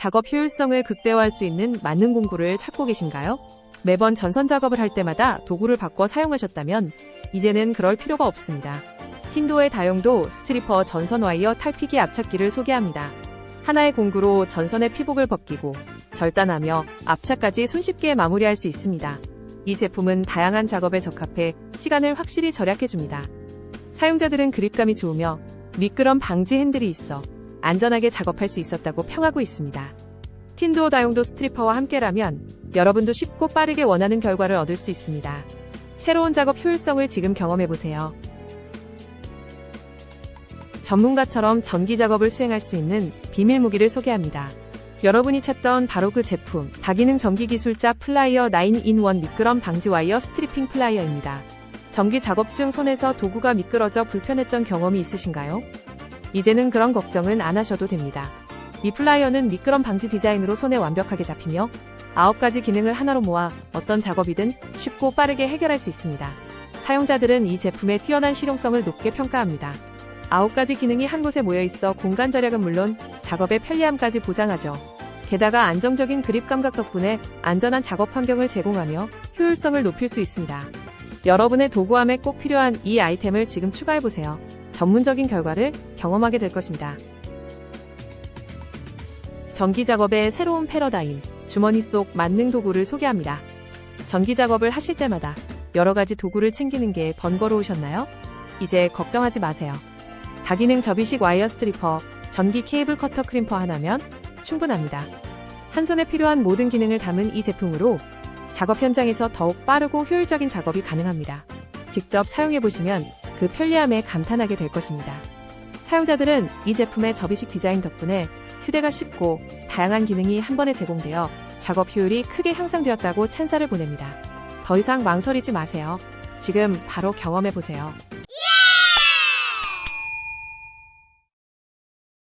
작업 효율성을 극대화할 수 있는 맞는 공구를 찾고 계신가요? 매번 전선 작업을 할 때마다 도구를 바꿔 사용하셨다면 이제는 그럴 필요가 없습니다. 틴도의 다용도 스트리퍼 전선 와이어 탈피기 압착기를 소개합니다. 하나의 공구로 전선의 피복을 벗기고 절단하며 압착까지 손쉽게 마무리할 수 있습니다. 이 제품은 다양한 작업에 적합해 시간을 확실히 절약해줍니다. 사용자들은 그립감이 좋으며 미끄럼 방지 핸들이 있어 안전하게 작업할 수 있었다고 평하고 있습니다. 틴도 다용도 스트리퍼와 함께라면 여러분도 쉽고 빠르게 원하는 결과를 얻을 수 있습니다. 새로운 작업 효율성을 지금 경험해보세요. 전문가처럼 전기 작업을 수행할 수 있는 비밀 무기를 소개합니다. 여러분이 찾던 바로 그 제품, 다기능 전기 기술자 플라이어 9in1 미끄럼 방지 와이어 스트리핑 플라이어입니다. 전기 작업 중 손에서 도구가 미끄러져 불편했던 경험이 있으신가요? 이제는 그런 걱정은 안 하셔도 됩니다. 이 플라이어는 미끄럼 방지 디자인으로 손에 완벽하게 잡히며 9가지 기능을 하나로 모아 어떤 작업이든 쉽고 빠르게 해결할 수 있습니다. 사용자들은 이 제품의 뛰어난 실용성을 높게 평가합니다. 9가지 기능이 한 곳에 모여 있어 공간 절약은 물론 작업의 편리함까지 보장하죠. 게다가 안정적인 그립 감각 덕분에 안전한 작업 환경을 제공하며 효율성을 높일 수 있습니다. 여러분의 도구함에 꼭 필요한 이 아이템을 지금 추가해보세요. 전문적인 결과를 경험하게 될 것입니다. 전기 작업의 새로운 패러다임, 주머니 속 만능 도구를 소개합니다. 전기 작업을 하실 때마다 여러 가지 도구를 챙기는 게 번거로우셨나요? 이제 걱정하지 마세요. 다기능 접이식 와이어 스트리퍼, 전기 케이블 커터 크림퍼 하나면 충분합니다. 한 손에 필요한 모든 기능을 담은 이 제품으로 작업 현장에서 더욱 빠르고 효율적인 작업이 가능합니다. 직접 사용해보시면 그 편리함에 감탄하게 될 것입니다. 사용자들은 이 제품의 접이식 디자인 덕분에 휴대가 쉽고 다양한 기능이 한 번에 제공되어 작업 효율이 크게 향상되었다고 찬사를 보냅니다. 더 이상 망설이지 마세요. 지금 바로 경험해보세요.